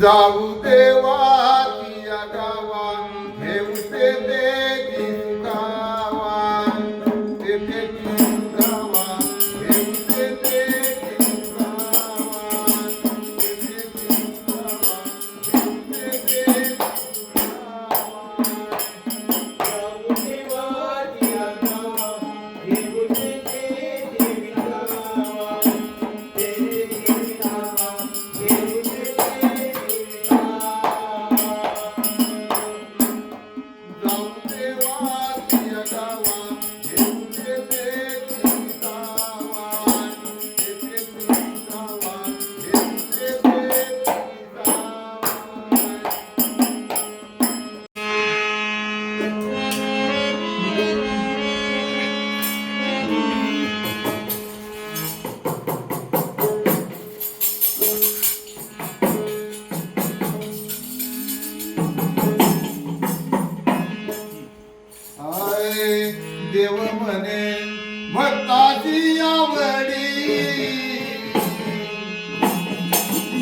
जाऊ देवा. देव म्हणे भक्ताची आवडी.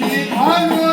निघालो